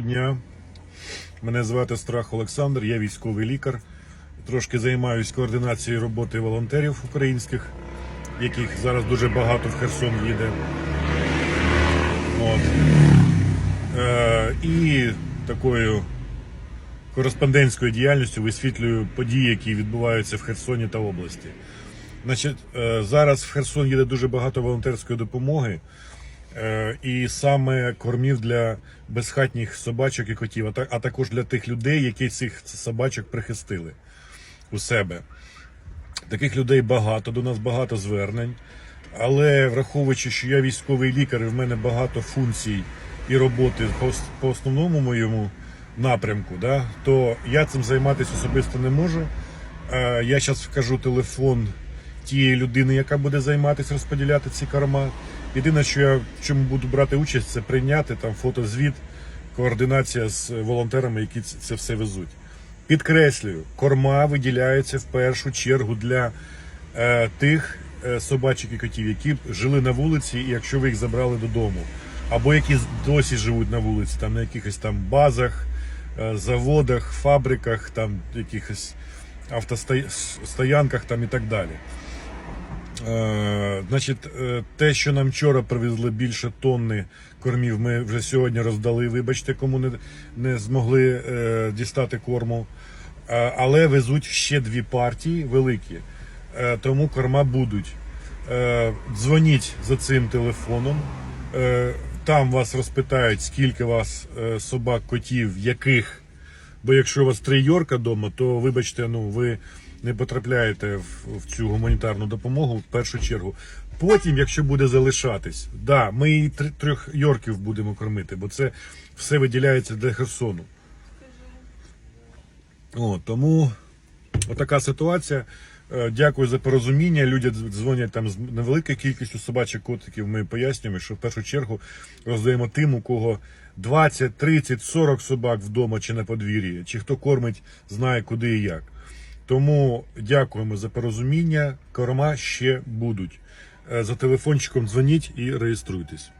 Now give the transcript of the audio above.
дня. Мене звати Страх Олександр, я військовий лікар. Трошки займаюся координацією роботи волонтерів українських, яких зараз дуже багато в Херсон їде. От. Е, і такою кореспондентською діяльністю висвітлюю події, які відбуваються в Херсоні та області. Значить, е, зараз в Херсон їде дуже багато волонтерської допомоги. Е, і саме кормів для безхатніх собачок і котів, а, також для тих людей, які цих собачок прихистили у себе. Таких людей багато, до нас багато звернень. Але враховуючи, що я військовий лікар, і в мене багато функцій і роботи по, основному моєму напрямку, да, то я цим займатися особисто не можу. Е, Я зараз вкажу телефон тієї людини, яка буде займатися розподіляти ці корма. Єдине, що я в чому буду брати участь, це прийняти там фотозвіт, координація з волонтерами, які це все везуть. Підкреслюю, корма виділяються в першу чергу для е, тих е, собачок і котів, які жили на вулиці, і якщо ви їх забрали додому, або які досі живуть на вулиці, там на якихось там базах, е, заводах, фабриках, там якихось автостоянках там і так далі. Е, значить, е, те, що нам вчора привезли більше тонни кормів, ми вже сьогодні роздали. Вибачте, кому не, не змогли е, дістати корму. Е, але везуть ще дві партії великі, е, тому корма будуть. Е, дзвоніть за цим телефоном. Е, там вас розпитають, скільки вас е, собак, котів, яких. Бо якщо у вас три йорка вдома, то вибачте, ну ви не потрапляєте в, в цю гуманітарну допомогу в першу чергу. Потім, якщо буде залишатись, да, ми і трьох йорків будемо кормити, бо це все виділяється для Херсону. О, тому отака ситуація. Е, Дякую за порозуміння. Люди дзвонять там з невеликою кількістю собачих котиків. Ми пояснюємо, що в першу чергу роздаємо тим, у кого 20, 30, 40 собак вдома чи на подвір'ї, чи хто кормить, знає куди і як. Тому дякуємо за порозуміння. Корма ще будуть. Е, За телефончиком дзвоніть і реєструйтесь.